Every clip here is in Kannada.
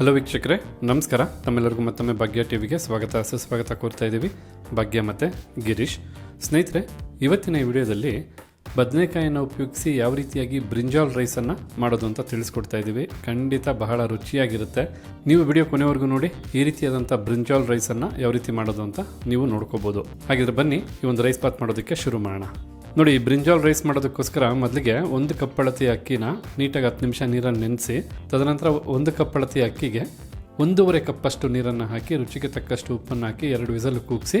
ಹಲೋ ವೀಕ್ಷಕರೇ, ನಮಸ್ಕಾರ. ತಮ್ಮೆಲ್ಲರಿಗೂ ಮತ್ತೊಮ್ಮೆ ಭಾಗ್ಯ ಟಿವಿಗೆ ಸ್ವಾಗತ, ಸುಸ್ವಾಗತ ಕೋರ್ತಾ ಇದ್ದೀವಿ. ಭಾಗ್ಯ ಮತ್ತು ಗಿರೀಶ್. ಸ್ನೇಹಿತರೆ, ಇವತ್ತಿನ ಈ ವಿಡಿಯೋದಲ್ಲಿ ಬದನೆಕಾಯಿಯನ್ನು ಉಪಯೋಗಿಸಿ ಯಾವ ರೀತಿಯಾಗಿ ಬ್ರಿಂಜಾಲ್ ರೈಸನ್ನು ಮಾಡೋದು ಅಂತ ತಿಳಿಸ್ಕೊಡ್ತಾ ಇದ್ದೀವಿ. ಖಂಡಿತ ಬಹಳ ರುಚಿಯಾಗಿರುತ್ತೆ. ನೀವು ವಿಡಿಯೋ ಕೊನೆವರೆಗೂ ನೋಡಿ, ಈ ರೀತಿಯಾದಂಥ ಬ್ರಿಂಜಾಲ್ ರೈಸನ್ನು ಯಾವ ರೀತಿ ಮಾಡೋದು ಅಂತ ನೀವು ನೋಡ್ಕೋಬೋದು. ಹಾಗಿದ್ರೆ ಬನ್ನಿ, ಈ ಒಂದು ರೈಸ್ ಪಾತ್ ಮಾಡೋದಕ್ಕೆ ಶುರು ಮಾಡೋಣ. ನೋಡಿ, ಬ್ರಿಂಜಾಲ್ ರೈಸ್ ಮಾಡೋದಕ್ಕೋಸ್ಕರ ಮೊದಲಿಗೆ ಒಂದು ಕಪ್ ಅಳತೆಯ ಅಕ್ಕಿನ ನೀಟಾಗಿ ಹತ್ತು ನಿಮಿಷ ನೀರನ್ನು ನೆನೆಸಿ, ತದನಂತರ ಒಂದು ಕಪ್ ಅಳತೆಯ ಅಕ್ಕಿಗೆ ಒಂದೂವರೆ ಕಪ್ಪಷ್ಟು ನೀರನ್ನು ಹಾಕಿ, ರುಚಿಗೆ ತಕ್ಕಷ್ಟು ಉಪ್ಪನ್ನು ಹಾಕಿ, ಎರಡು ವಿಸಲ್ ಕೂಗಿಸಿ,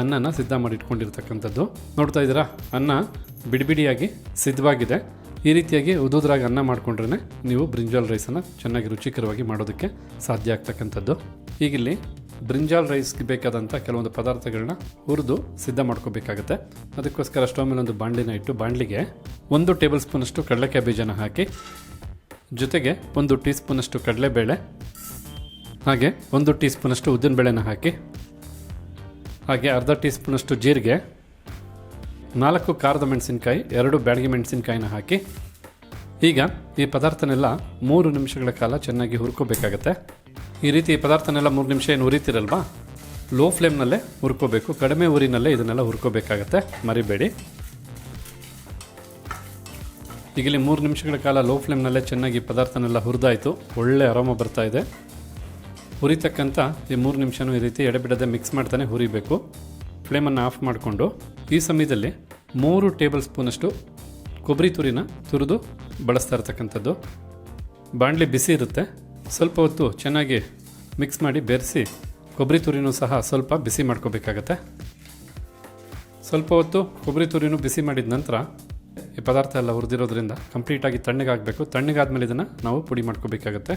ಅನ್ನನ ಸಿದ್ಧ ಮಾಡಿ ಇಟ್ಕೊಂಡಿರ್ತಕ್ಕಂಥದ್ದು ನೋಡ್ತಾ ಇದ್ದೀರಾ? ಅನ್ನ ಬಿಡಿಬಿಡಿಯಾಗಿ ಸಿದ್ಧವಾಗಿದೆ. ಈ ರೀತಿಯಾಗಿ ಉದುದ್ರಾಗಿ ಅನ್ನ ಮಾಡಿಕೊಂಡ್ರೆ ನೀವು ಬ್ರಿಂಜಾಲ್ ರೈಸನ್ನು ಚೆನ್ನಾಗಿ ರುಚಿಕರವಾಗಿ ಮಾಡೋದಕ್ಕೆ ಸಾಧ್ಯ ಆಗ್ತಕ್ಕಂಥದ್ದು. ಈಗಿಲ್ಲಿ ಬ್ರಿಂಜಾಲ್ ರೈಸ್ಗೆ ಬೇಕಾದಂಥ ಕೆಲವೊಂದು ಪದಾರ್ಥಗಳನ್ನ ಹುರಿದು ಸಿದ್ಧ ಮಾಡ್ಕೋಬೇಕಾಗುತ್ತೆ. ಅದಕ್ಕೋಸ್ಕರ ಸ್ಟವ್ ಮೇಲೆ ಒಂದು ಬಾಣಲಿನ ಇಟ್ಟು ಬಾಣಲಿಗೆ ಒಂದು ಟೇಬಲ್ ಸ್ಪೂನಷ್ಟು ಕಡಲೆಕಾಯಿ ಬೀಜನ ಹಾಕಿ, ಜೊತೆಗೆ ಒಂದು ಟೀ ಸ್ಪೂನಷ್ಟು ಕಡಲೆಬೇಳೆ, ಹಾಗೆ ಒಂದು ಟೀ ಸ್ಪೂನಷ್ಟು ಉದ್ದಿನಬೇಳೆನ ಹಾಕಿ, ಹಾಗೆ ಅರ್ಧ ಟೀ ಸ್ಪೂನಷ್ಟು ಜೀರಿಗೆ, ನಾಲ್ಕು ಖಾರದ ಮೆಣಸಿನ್ಕಾಯಿ, ಎರಡು ಬ್ಯಾಡಗಿ ಮೆಣಸಿನ್ಕಾಯಿನ ಹಾಕಿ, ಈಗ ಈ ಪದಾರ್ಥನೆಲ್ಲ ಮೂರು ನಿಮಿಷಗಳ ಕಾಲ ಚೆನ್ನಾಗಿ ಹುರ್ಕೋಬೇಕಾಗತ್ತೆ. ಈ ರೀತಿ ಪದಾರ್ಥನೆಲ್ಲ ಮೂರು ನಿಮಿಷ ಏನು ಉರಿತಿರಲ್ವಾ? ಲೋ ಫ್ಲೇಮ್ನಲ್ಲೇ ಹುರ್ಕೋಬೇಕು. ಕಡಿಮೆ ಉರಿನಲ್ಲೇ ಇದನ್ನೆಲ್ಲ ಹುರ್ಕೋಬೇಕಾಗತ್ತೆ. ಮರಿಬೇಡಿ. ಈಗ ಇಲ್ಲಿ ಮೂರು ನಿಮಿಷಗಳ ಕಾಲ ಲೋ ಫ್ಲೇಮ್ನಲ್ಲೇ ಚೆನ್ನಾಗಿ ಪದಾರ್ಥನೆಲ್ಲ ಹುರಿದಾಯಿತು. ಒಳ್ಳೆ ಆರಾಮ ಬರ್ತಾ ಇದೆ. ಹುರಿತಕ್ಕಂಥ ಈ ಮೂರು ನಿಮಿಷನೂ ಈ ರೀತಿ ಎಡೆಬಿಡದೆ ಮಿಕ್ಸ್ ಮಾಡ್ತಾನೆ ಹುರಿಬೇಕು. ಫ್ಲೇಮನ್ನು ಆಫ್ ಮಾಡಿಕೊಂಡು ಈ ಸಮಯದಲ್ಲಿ ಮೂರು ಟೇಬಲ್ ಸ್ಪೂನಷ್ಟು ಕೊಬ್ಬರಿ ತುರಿನ ತುರಿದು ಬಳಸ್ತಾ ಇರ್ತಕ್ಕಂಥದ್ದು. ಬಾಣಲಿ ಬಿಸಿ ಇರುತ್ತೆ. ಸ್ವಲ್ಪ ಹೊತ್ತು ಚೆನ್ನಾಗಿ ಮಿಕ್ಸ್ ಮಾಡಿ ಬೆರೆಸಿ ಕೊಬ್ಬರಿ ತುರಿನೂ ಸಹ ಸ್ವಲ್ಪ ಬಿಸಿ ಮಾಡ್ಕೋಬೇಕಾಗತ್ತೆ. ಸ್ವಲ್ಪ ಹೊತ್ತು ಕೊಬ್ಬರಿ ತುರಿನೂ ಬಿಸಿ ಮಾಡಿದ ನಂತರ ಈ ಪದಾರ್ಥ ಎಲ್ಲ ಹುರಿದಿರೋದ್ರಿಂದ ಕಂಪ್ಲೀಟಾಗಿ ತಣ್ಣಗಾಗಬೇಕು. ತಣ್ಣಗಾದ್ಮೇಲೆ ಇದನ್ನು ನಾವು ಪುಡಿ ಮಾಡ್ಕೋಬೇಕಾಗತ್ತೆ.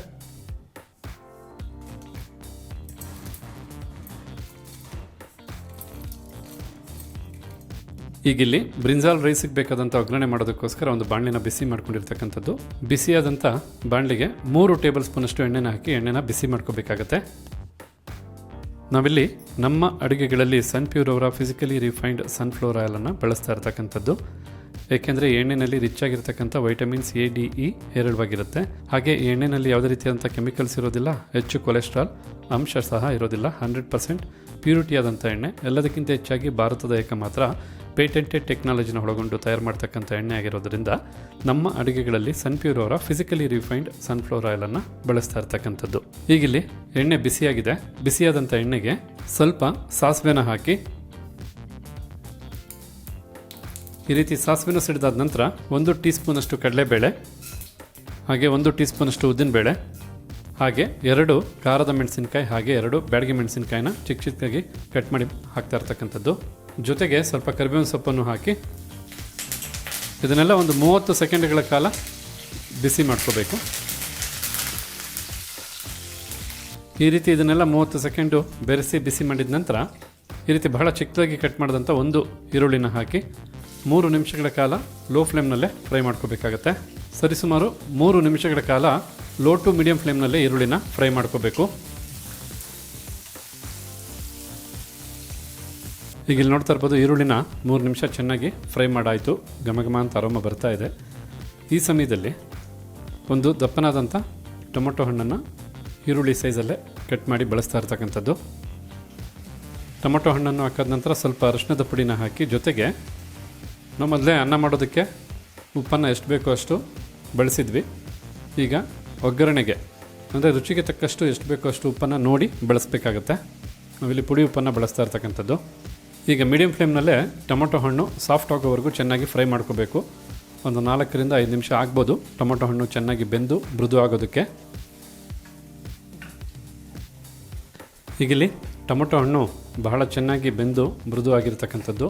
ಈಗಿಲ್ಲಿ ಬ್ರಿಂಜಾಲ್ ರೈಸಿಗೆ ಬೇಕಾದಂಥ ಒಗ್ಗರಣೆ ಮಾಡೋದಕ್ಕೋಸ್ಕರ ಒಂದು ಬಾಣಲಿನ ಬಿಸಿ ಮಾಡ್ಕೊಂಡಿರ್ತಕ್ಕಂಥದ್ದು. ಬಿಸಿಯಾದಂಥ ಬಾಣಲಿಗೆ ಮೂರು ಟೇಬಲ್ ಸ್ಪೂನಷ್ಟು ಎಣ್ಣೆನ ಹಾಕಿ ಎಣ್ಣೆನ ಬಿಸಿ ಮಾಡ್ಕೋಬೇಕಾಗತ್ತೆ. ನಾವಿಲ್ಲಿ ನಮ್ಮ ಅಡುಗೆಗಳಲ್ಲಿ ಸನ್ ಪ್ಯೂರ್ ಅವರ ಫಿಸಿಕಲಿ ರಿಫೈನ್ಡ್ ಸನ್ಫ್ಲವರ್ ಆಯಿಲನ್ನು ಬಳಸ್ತಾ ಇರ್ತಕ್ಕಂಥದ್ದು. ಏಕೆಂದರೆ ಎಣ್ಣೆಯಲ್ಲಿ ರಿಚ್ ಆಗಿರ್ತಕ್ಕಂಥ ವೈಟಮಿನ್ಸ್ ಎ, ಡಿ, ಇ ಹೇರಳವಾಗಿರುತ್ತೆ. ಹಾಗೆ ಎಣ್ಣೆಯಲ್ಲಿ ಯಾವುದೇ ರೀತಿಯಾದಂಥ ಕೆಮಿಕಲ್ಸ್ ಇರೋದಿಲ್ಲ, ಹೆಚ್ಚು ಕೊಲೆಸ್ಟ್ರಾಲ್ ಅಂಶ ಸಹ ಇರೋದಿಲ್ಲ, ಹಂಡ್ರೆಡ್ ಪರ್ಸೆಂಟ್ ಪ್ಯೂರಿಟಿ ಆದಂಥ ಎಣ್ಣೆ. ಎಲ್ಲದಕ್ಕಿಂತ ಹೆಚ್ಚಾಗಿ ಭಾರತದ ಏಕ ಮಾತ್ರ ಪೇಟೆಂಟೆಡ್ ಟೆಕ್ನಾಲಜಿನ ಒಳಗೊಂಡು ತಯಾರು ಮಾಡ್ತಕ್ಕಂಥ ಎಣ್ಣೆ ಆಗಿರೋದ್ರಿಂದ ನಮ್ಮ ಅಡುಗೆಗಳಲ್ಲಿ ಸನ್ಪ್ಯೂರ್ ಅವರ ಫಿಸಿಕಲಿ ರಿಫೈನ್ಡ್ ಸನ್ಫ್ಲವರ್ ಆಯಿಲನ್ನು ಬಳಸ್ತಾ ಇರ್ತಕ್ಕಂಥದ್ದು. ಈಗಿಲ್ಲಿ ಎಣ್ಣೆ ಬಿಸಿಯಾಗಿದೆ. ಬಿಸಿಯಾದಂಥ ಎಣ್ಣೆಗೆ ಸ್ವಲ್ಪ ಸಾಸಿವೆನ ಹಾಕಿ ಈ ರೀತಿ ಸಾಸಿವೆನ ಸಿಡಿದಾದ ನಂತರ ಒಂದು ಟೀ ಸ್ಪೂನಷ್ಟು ಕಡಲೆಬೇಳೆ, ಹಾಗೆ ಒಂದು ಟೀ ಸ್ಪೂನಷ್ಟು ಉದ್ದಿನಬೇಳೆ, ಹಾಗೆ ಎರಡು ಖಾರದ ಮೆಣಸಿನಕಾಯಿ, ಹಾಗೆ ಎರಡು ಬ್ಯಾಡಗಿ ಮೆಣಸಿನ್ಕಾಯಿನ ಚಿಕ್ಕ ಚಿಕ್ಕದಾಗಿ ಕಟ್ ಮಾಡಿ ಹಾಕ್ತಾ ಇರ್ತಕ್ಕಂಥದ್ದು. ಜೊತೆಗೆ ಸ್ವಲ್ಪ ಕರಿಬೇವಿನ ಸೊಪ್ಪನ್ನು ಹಾಕಿ ಇದನ್ನೆಲ್ಲ ಒಂದು ಮೂವತ್ತು ಸೆಕೆಂಡ್ಗಳ ಕಾಲ ಬಿಸಿ ಮಾಡ್ಕೋಬೇಕು. ಈ ರೀತಿ ಇದನ್ನೆಲ್ಲ ಮೂವತ್ತು ಸೆಕೆಂಡು ಬೆರೆಸಿ ಬಿಸಿ ಮಾಡಿದ ನಂತರ ಈ ರೀತಿ ಬಹಳ ಚಿಕ್ಕದಾಗಿ ಕಟ್ ಮಾಡಿದಂಥ ಒಂದು ಈರುಳ್ಳಿನ ಹಾಕಿ ಮೂರು ನಿಮಿಷಗಳ ಕಾಲ ಲೋ ಫ್ಲೇಮ್ನಲ್ಲೇ ಫ್ರೈ ಮಾಡ್ಕೋಬೇಕಾಗತ್ತೆ. ಸರಿಸುಮಾರು ಮೂರು ನಿಮಿಷಗಳ ಕಾಲ ಲೋ ಟು ಮೀಡಿಯಂ ಫ್ಲೇಮ್ನಲ್ಲೇ ಈರುಳ್ಳಿನ ಫ್ರೈ ಮಾಡ್ಕೋಬೇಕು. ಈಗ ಇಲ್ಲಿ ನೋಡ್ತಾ ಇರ್ಬೋದು ಈರುಳ್ಳಿನ ಮೂರು ನಿಮಿಷ ಚೆನ್ನಾಗಿ ಫ್ರೈ ಮಾಡಾಯಿತು. ಘಮ ಅಂತ ಅರೋಮ ಬರ್ತಾ ಇದೆ. ಈ ಸಮಯದಲ್ಲಿ ಒಂದು ದಪ್ಪನಾದಂಥ ಟೊಮೊಟೊ ಹಣ್ಣನ್ನು ಈರುಳ್ಳಿ ಸೈಜಲ್ಲೇ ಕಟ್ ಮಾಡಿ ಬಳಸ್ತಾ ಇರ್ತಕ್ಕಂಥದ್ದು. ಟೊಮೊಟೊ ಹಣ್ಣನ್ನು ಹಾಕಿದ ನಂತರ ಸ್ವಲ್ಪ ಅರಿಶಿಣದ ಪುಡಿನ ಹಾಕಿ ಜೊತೆಗೆ ನಾವು ಮೊದಲೇ ಅನ್ನ ಮಾಡೋದಕ್ಕೆ ಉಪ್ಪನ್ನು ಎಷ್ಟು ಬೇಕೋ ಅಷ್ಟು ಬಳಸಿದ್ವಿ. ಈಗ ಒಗ್ಗರಣೆಗೆ ಅಂದರೆ ರುಚಿಗೆ ತಕ್ಕಷ್ಟು ಎಷ್ಟು ಬೇಕೋ ಅಷ್ಟು ಉಪ್ಪನ್ನು ನೋಡಿ ಬಳಸಬೇಕಾಗತ್ತೆ. ನಾವಿಲ್ಲಿ ಪುಡಿ ಉಪ್ಪನ್ನು ಬಳಸ್ತಾ ಇರ್ತಕ್ಕಂಥದ್ದು. ಈಗ ಮೀಡಿಯಂ ಫ್ಲೇಮ್ನಲ್ಲೇ ಟೊಮೊಟೊ ಹಣ್ಣು ಸಾಫ್ಟ್ ಆಗೋವರೆಗೂ ಚೆನ್ನಾಗಿ ಫ್ರೈ ಮಾಡ್ಕೋಬೇಕು. ಒಂದು ನಾಲ್ಕರಿಂದ ಐದು ನಿಮಿಷ ಆಗ್ಬೋದು. ಟೊಮೊಟೊ ಹಣ್ಣು ಚೆನ್ನಾಗಿ ಬೆಂದು ಮೃದು ಆಗೋದಕ್ಕೆ. ಈಗಿಲ್ಲಿ ಟೊಮೊಟೊ ಹಣ್ಣು ಬಹಳ ಚೆನ್ನಾಗಿ ಬೆಂದು ಮೃದು ಆಗಿರ್ತಕ್ಕಂಥದ್ದು.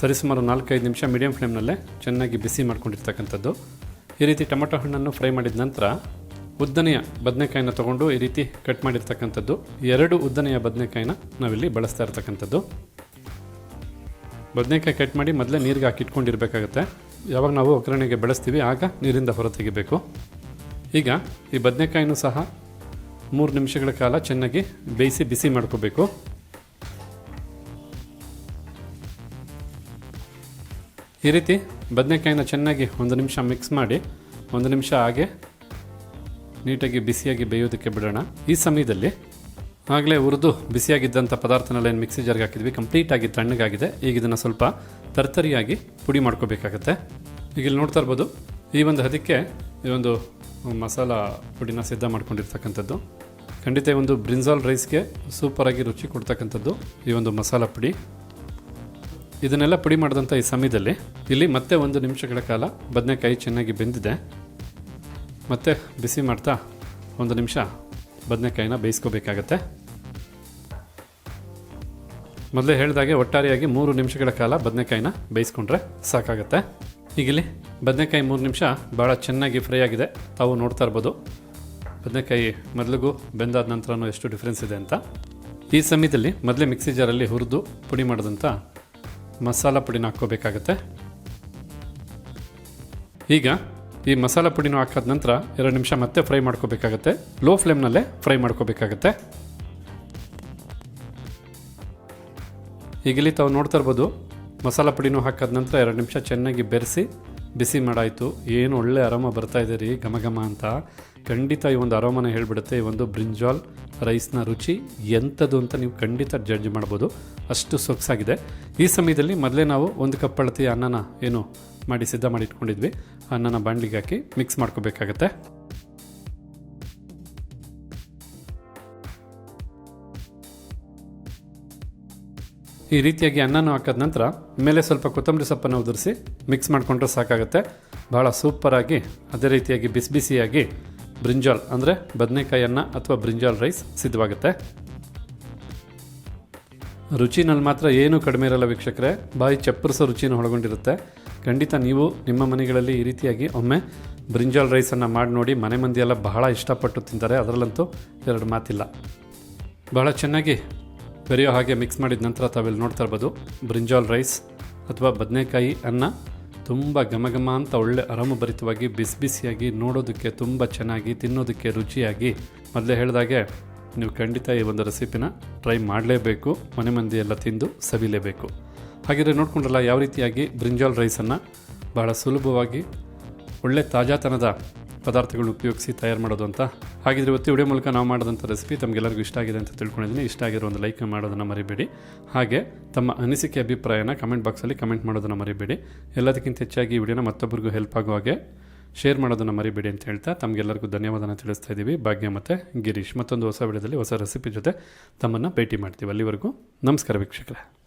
ಸರಿಸುಮಾರು ನಾಲ್ಕೈದು ನಿಮಿಷ ಮೀಡಿಯಂ ಫ್ಲೇಮ್ನಲ್ಲೇ ಚೆನ್ನಾಗಿ ಬಿಸಿ ಮಾಡ್ಕೊಂಡಿರ್ತಕ್ಕಂಥದ್ದು. ಈ ರೀತಿ ಟೊಮೊಟೊ ಹಣ್ಣನ್ನು ಫ್ರೈ ಮಾಡಿದ ನಂತರ ಉದ್ದನೆಯ ಬದನೆಕಾಯಿನ ತಗೊಂಡು ಈ ರೀತಿ ಕಟ್ ಮಾಡಿರ್ತಕ್ಕಂಥದ್ದು. ಎರಡು ಉದ್ದನೆಯ ಬದನೆಕಾಯಿನ ನಾವಿಲ್ಲಿ ಬಳಸ್ತಾ ಇರ್ತಕ್ಕಂಥದ್ದು. ಬದನೆಕಾಯಿ ಕಟ್ ಮಾಡಿ ಮೊದಲೇ ನೀರಿಗೆ ಹಾಕಿ ಇಟ್ಕೊಂಡಿರ್ಬೇಕಾಗತ್ತೆ ಯಾವಾಗ ನಾವು ಒಗ್ಗರಣೆಗೆ ಬೆಳೆಸ್ತೀವಿ, ಆಗ ನೀರಿಂದ ಹೊರತೆಗಿಬೇಕು. ಈಗ ಈ ಬದನೆಕಾಯಿನೂ ಸಹ ಮೂರು ನಿಮಿಷಗಳ ಕಾಲ ಚೆನ್ನಾಗಿ ಬೇಯಿಸಿ ಬಿಸಿ ಮಾಡ್ಕೋಬೇಕು. ಈ ರೀತಿ ಬದನೆಕಾಯಿನ ಚೆನ್ನಾಗಿ ಒಂದು ನಿಮಿಷ ಮಿಕ್ಸ್ ಮಾಡಿ, ಒಂದು ನಿಮಿಷ ಹಾಗೆ ನೀಟಾಗಿ ಬಿಸಿಯಾಗಿ ಬೇಯೋದಕ್ಕೆ ಬಿಡೋಣ. ಈ ಸಮಯದಲ್ಲಿ ಆಗಲೇ ಹುರಿದು ಬಿಸಿಯಾಗಿದ್ದಂಥ ಪದಾರ್ಥನೆಲ್ಲ ಏನು ಮಿಕ್ಸಿ ಜಾರ್ಗೆ ಹಾಕಿದ್ವಿ. ಕಂಪ್ಲೀಟಾಗಿ ತಣ್ಣಗಾಗಿದೆ. ಈಗ ಇದನ್ನು ಸ್ವಲ್ಪ ತರ್ತರಿಯಾಗಿ ಪುಡಿ ಮಾಡ್ಕೋಬೇಕಾಗತ್ತೆ. ಈಗ ಇಲ್ಲಿ ನೋಡ್ತಾ ಇರ್ಬೋದು, ಈ ಒಂದು ಹದಕ್ಕೆ ಈ ಒಂದು ಮಸಾಲ ಪುಡಿನ ಸಿದ್ಧ ಮಾಡ್ಕೊಂಡಿರ್ತಕ್ಕಂಥದ್ದು. ಖಂಡಿತ ಒಂದು ಬ್ರಿಂಜಾಲ್ ರೈಸ್ಗೆ ಸೂಪರಾಗಿ ರುಚಿ ಕೊಡ್ತಕ್ಕಂಥದ್ದು ಈ ಒಂದು ಮಸಾಲ ಪುಡಿ. ಇದನ್ನೆಲ್ಲ ಪುಡಿ ಮಾಡಿದಂಥ ಈ ಸಮಯದಲ್ಲಿ ಇಲ್ಲಿ ಮತ್ತೆ ಒಂದು ನಿಮಿಷಗಳ ಕಾಲ ಬದನೆಕಾಯಿ ಚೆನ್ನಾಗಿ ಬೆಂದಿದೆ. ಮತ್ತೆ ಬಿಸಿ ಮಾಡ್ತಾ ಒಂದು ನಿಮಿಷ ಬದನೆಕಾಯಿನ ಬೇಯಿಸ್ಕೋಬೇಕಾಗತ್ತೆ. ಮೊದಲೇ ಹೇಳಿದಾಗೆ ಒಟ್ಟಾರೆಯಾಗಿ ಮೂರು ನಿಮಿಷಗಳ ಕಾಲ ಬದನೆಕಾಯಿನ ಬೇಯಿಸ್ಕೊಂಡ್ರೆ ಸಾಕಾಗತ್ತೆ. ಈಗ ಇಲ್ಲಿ ಬದನೆಕಾಯಿ ಮೂರು ನಿಮಿಷ ಭಾಳ ಚೆನ್ನಾಗಿ ಫ್ರೈ ಆಗಿದೆ. ತಾವು ನೋಡ್ತಾ ಇರ್ಬೋದು. ಬದನೆಕಾಯಿ ಮೊದಲಿಗೂ ಬೆಂದಾದ ನಂತರನೂ ಎಷ್ಟು ಡಿಫ್ರೆನ್ಸ್ ಇದೆ ಅಂತ. ಈ ಸಮಯದಲ್ಲಿ ಮೊದಲೇ ಮಿಕ್ಸಿ ಜಾರಲ್ಲಿ ಹುರಿದು ಪುಡಿ ಮಾಡಿದಂಥ ಮಸಾಲ ಪುಡಿನ ಹಾಕ್ಕೋಬೇಕಾಗತ್ತೆ. ಈಗ ಈ ಮಸಾಲ ಪುಡಿನ ಹಾಕಾದ ನಂತರ ಎರಡು ನಿಮಿಷ ಮತ್ತೆ ಫ್ರೈ ಮಾಡ್ಕೋಬೇಕಾಗತ್ತೆ. ಲೋ ಫ್ಲೇಮ್ನಲ್ಲೇ ಫ್ರೈ ಮಾಡ್ಕೋಬೇಕಾಗತ್ತೆ. ಈಗ ಇಲ್ಲಿ ತಾವು ನೋಡ್ತಾ ಇರ್ಬೋದು, ಮಸಾಲ ಪುಡಿನೂ ಹಾಕಾದ ನಂತರ ಎರಡು ನಿಮಿಷ ಚೆನ್ನಾಗಿ ಬೆರೆಸಿ ಬಿಸಿ ಮಾಡಾಯಿತು. ಏನು ಒಳ್ಳೆ ಅರೋಮ ಬರ್ತಾ ಇದೆ ರೀ, ಘಮ ಘಮ ಅಂತ. ಖಂಡಿತ ಈ ಒಂದು ಅರೋಮನ ಹೇಳಿಬಿಡುತ್ತೆ, ಈ ಒಂದು ಬ್ರಿಂಜಾಲ್ ರೈಸ್ನ ರುಚಿ ಎಂಥದ್ದು ಅಂತ ನೀವು ಖಂಡಿತ ಜಡ್ಜ್ ಮಾಡ್ಬೋದು. ಅಷ್ಟು ಸೊಗಸಾಗಿದೆ. ಈ ಸಮಯದಲ್ಲಿ ಮೊದಲೇ ನಾವು ಒಂದು ಕಪ್ ಅಳತಿ ಅನ್ನನ, ಏನು, ಮಾಡಿ ಸಿದ್ಧ ಮಾಡಿ ಇಟ್ಕೊಂಡಿದ್ವಿ ಅನ್ನನ ಬಾಣಲಿಗೆ ಹಾಕಿ ಮಿಕ್ಸ್ ಮಾಡ್ಕೋಬೇಕಾಗತ್ತೆ. ಈ ರೀತಿಯಾಗಿ ಅನ್ನನೂ ಹಾಕಿದ ನಂತರ ಮೇಲೆ ಸ್ವಲ್ಪ ಕೊತ್ತಂಬರಿ ಸೊಪ್ಪನ್ನು ಉದುರಿಸಿ ಮಿಕ್ಸ್ ಮಾಡಿಕೊಂಡ್ರೆ ಸಾಕಾಗುತ್ತೆ. ಭಾಳ ಸೂಪರಾಗಿ ಅದೇ ರೀತಿಯಾಗಿ ಬಿಸಿ ಬಿಸಿಯಾಗಿ ಬ್ರಿಂಜಾಲ್ ಅಂದರೆ ಬದನೆಕಾಯಿ ಅನ್ನ ಅಥವಾ ಬ್ರಿಂಜಾಲ್ ರೈಸ್ ಸಿದ್ಧವಾಗುತ್ತೆ. ರುಚಿನಲ್ಲಿ ಮಾತ್ರ ಏನೂ ಕಡಿಮೆ ಇರಲ್ಲ ವೀಕ್ಷಕರೇ, ಬಾಯಿ ಚಪ್ಪರಿಸೋ ರುಚಿನ ಒಳಗೊಂಡಿರುತ್ತೆ. ಖಂಡಿತ ನೀವು ನಿಮ್ಮ ಮನೆಗಳಲ್ಲಿ ಈ ರೀತಿಯಾಗಿ ಒಮ್ಮೆ ಬ್ರಿಂಜಾಲ್ ರೈಸನ್ನು ಮಾಡಿ ನೋಡಿ, ಮನೆ ಮಂದಿಯೆಲ್ಲ ಬಹಳ ಇಷ್ಟಪಟ್ಟು ತಿಂತಾರೆ, ಅದರಲ್ಲಂತೂ ಎರಡು ಮಾತಿಲ್ಲ. ಬಹಳ ಚೆನ್ನಾಗಿ ಬೆರೆಯೋ ಹಾಗೆ ಮಿಕ್ಸ್ ಮಾಡಿದ ನಂತರ ತಾವೆಲ್ಲಿ ನೋಡ್ತಾ ಇರ್ಬೋದು. ಬ್ರಿಂಜಾಲ್ ರೈಸ್ ಅಥವಾ ಬದನೆಕಾಯಿ ಅನ್ನ ತುಂಬ ಘಮ ಘಮ ಅಂತ ಒಳ್ಳೆ ಆರಾಮಭರಿತವಾಗಿ ಬಿಸಿ ಬಿಸಿಯಾಗಿ ನೋಡೋದಕ್ಕೆ ತುಂಬ ಚೆನ್ನಾಗಿ, ತಿನ್ನೋದಕ್ಕೆ ರುಚಿಯಾಗಿ. ಮೊದಲೇ ಹೇಳಿದಾಗೆ ನೀವು ಖಂಡಿತ ಈ ಒಂದು ರೆಸಿಪಿನ ಟ್ರೈ ಮಾಡಲೇಬೇಕು. ಮನೆ ಎಲ್ಲ ತಿಂದು ಸವಿಲೇಬೇಕು. ಹಾಗಿದ್ರೆ ನೋಡಿಕೊಂಡ್ರಲ್ಲ, ಯಾವ ರೀತಿಯಾಗಿ ಬ್ರಿಂಜಾಲ್ ರೈಸನ್ನು ಬಹಳ ಸುಲಭವಾಗಿ ಒಳ್ಳೆ ತಾಜಾತನದ ಪದಾರ್ಥಗಳನ್ನ ಉಪಯೋಗಿಸಿ ತಯಾರು ಮಾಡೋದು ಅಂತ. ಹಾಗಿದ್ರೆ ಇವತ್ತು ವಿಡಿಯೋ ಮೂಲಕ ನಾವು ಮಾಡಿದಂಥ ರೆಸಿಪಿ ತಮಗೆಲ್ಲರಿಗೂ ಇಷ್ಟ ಆಗಿದೆ ಅಂತ ತಿಳ್ಕೊಂಡಿದ್ದೀನಿ. ಇಷ್ಟ ಆಗಿರೋ ಒಂದು ಲೈಕ್ ಮಾಡೋದನ್ನು ಮರಿಬೇಡಿ. ಹಾಗೆ ತಮ್ಮ ಅನಿಸಿಕೆ, ಅಭಿಪ್ರಾಯನ ಕಮೆಂಟ್ ಬಾಕ್ಸಲ್ಲಿ ಕಮೆಂಟ್ ಮಾಡೋದನ್ನು ಮರಿಬೇಡಿ. ಎಲ್ಲದಕ್ಕಿಂತ ಹೆಚ್ಚಾಗಿ ಈ ವಿಡಿಯೋನ ಮತ್ತೊಬ್ಬರಿಗೂ ಹೆಲ್ಪ್ ಆಗೋ ಹಾಗೆ ಶೇರ್ ಮಾಡೋದನ್ನು ಮರಿಬೇಡಿ ಅಂತ ಹೇಳ್ತಾ ತಮಗೆಲ್ಲರಿಗೂ ಧನ್ಯವಾದನ ತಿಳಿಸ್ತಾ ಇದ್ದೀವಿ. ಭಾಗ್ಯ ಮತ್ತು ಗಿರೀಶ್. ಮತ್ತೊಂದು ಹೊಸ ವಿಡಿಯೋದಲ್ಲಿ ಹೊಸ ರೆಸಿಪಿ ಜೊತೆ ತಮ್ಮನ್ನು ಭೇಟಿ ಮಾಡ್ತೀವಿ ಅಲ್ಲಿವರೆಗೂ. ನಮಸ್ಕಾರ ವೀಕ್ಷಕರೇ.